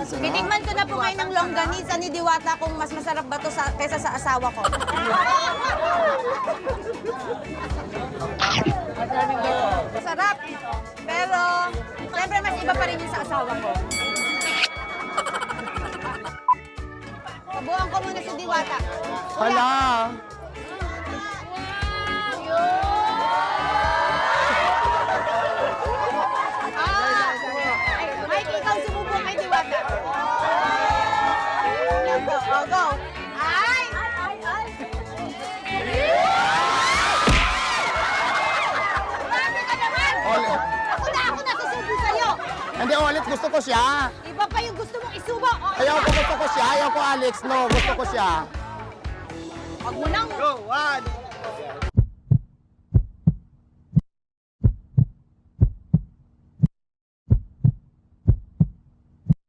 Titikman ko na po ngayon ng longganisa ni Diwata kung mas masarap ba to sa, kaysa sa asawa ko. Masarap. Pero, siyempre mas iba pa rin yung sa asawa ko. Sabuhan ko muna si Diwata. Hala. Hindi, ulit. Gusto ko siya. Iba pa yung gusto mong isubo. O, Ayaw ko, gusto ko siya. Ayaw ko, Alex. No, gusto ko siya. Huwag mo nang... Go, one.